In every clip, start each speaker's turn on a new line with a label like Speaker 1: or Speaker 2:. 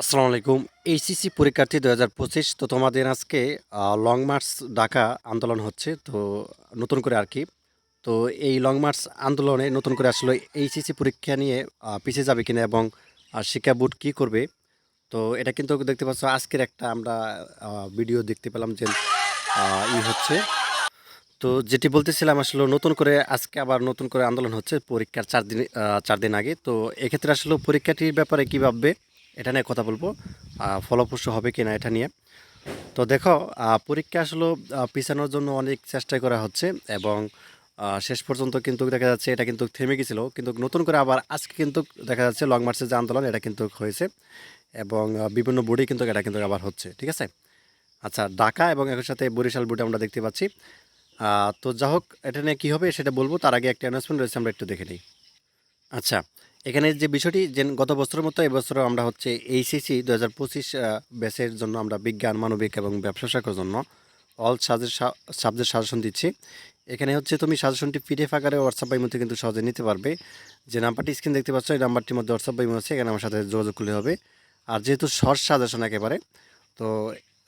Speaker 1: আসসালামু আলাইকুম। এইচসিসি পরীক্ষার্থী দু হাজার পঁচিশ, তো তোমাদের আজকে লং মার্চ ডাকা আন্দোলন হচ্ছে, তো নতুন করে আর কি। তো এই লং মার্চ আন্দোলনে নতুন করে আসলে এইচসিসি পরীক্ষা নিয়ে পিছিয়ে যাবে কিনা এবং শিক্ষা বোর্ড কী করবে? তো এটা কিন্তু দেখতে পাচ্ছ, আজকের একটা আমরা ভিডিও দেখতে পেলাম যে ই হচ্ছে। তো যেটি বলতেছিলাম আসলে নতুন করে আজকে আবার নতুন করে আন্দোলন হচ্ছে পরীক্ষার চার দিন চার দিন আগে। তো এক্ষেত্রে আসলে পরীক্ষাটির ব্যাপারে কী ভাববে? এটা নিয়ে কথা বলব ফলপ্রসূ হবে কি না এটা নিয়ে। তো দেখো পরীক্ষা আসলে পিছানোর জন্য অনেক চেষ্টা করা হচ্ছে এবং শেষ পর্যন্ত কিন্তু দেখা যাচ্ছে এটা কিন্তু থেমে গেছিল। কিন্তু নতুন করে আবার আজকে কিন্তু দেখা যাচ্ছে লং মার্চের যে আন্দোলন এটা কিন্তু হয়েছে এবং বিভিন্ন বোর্ডে কিন্তু এটা কিন্তু আবার হচ্ছে, ঠিক আছে? আচ্ছা ঢাকা এবং একই সাথে বরিশাল বোর্ডে আমরা দেখতে পাচ্ছি। তো যা হোক এটা নিয়ে কী হবে সেটা বলব, তার আগে একটা অ্যানাউন্সমেন্ট রয়েছে, আমরা একটু দেখে নিই। আচ্ছা এখানে যে বিষয়টি, যে গত বছরের মতো এবছরও আমরা হচ্ছে এইসিসি দু হাজার পঁচিশ ব্যাচের জন্য আমরা বিজ্ঞান, মানবিক এবং ব্যবসা শাখার জন্য অল সাজের সাবজেক্ট সাজেশন দিচ্ছি। এখানে হচ্ছে তুমি সাজেশনটি পিডিএফ আকারে হোয়াটসঅ্যাপ বাই মধ্যে কিন্তু সহজে নিতে পারবে। যে নাম্বারটি স্ক্রিন দেখতে পাচ্ছ, এই নাম্বারটির মধ্যে হোয়াটসঅ্যাপ বাই আছে, এখানে আমার সাথে যোগাযোগ করলে হবে। আর যেহেতু শর্ট সাজেশন একেবারে, তো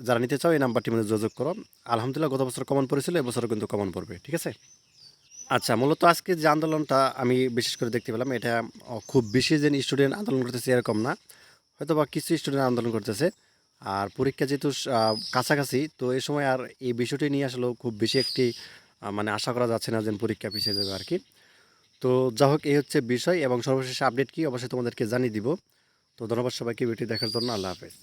Speaker 1: যারা নিতে চাও, এই নাম্বারটির মধ্যে যোগাযোগ করো। আলহামদুলিল্লাহ, গত বছর কমন পড়েছিল, এবছরও কিন্তু কমন পড়বে, ঠিক আছে? আচ্ছা মূলত আজকে যে আন্দোলনটা আমি বিশেষ করে দেখতে পেলাম, এটা খুব বেশি যে স্টুডেন্ট আন্দোলন করতেছে এরকম না। হয়তো বা কিছু স্টুডেন্ট আন্দোলন করতেছে। আর পরীক্ষা যেহেতু কাছাকাছি, তো এই সময় আর এই বিষয়টি নিয়ে আসলেও খুব বেশি একটি মানে আশা করা যাচ্ছে না যে পরীক্ষা পিছিয়ে যাবে আর কি তো যা হোক, এই হচ্ছে বিষয় এবং সর্বশেষ আপডেট কি, অবশ্যই তোমাদেরকে জানিয়ে দিব। তো ধন্যবাদ সবাইকে ভিডিও দেখার জন্য আল্লাহ হাফেজ।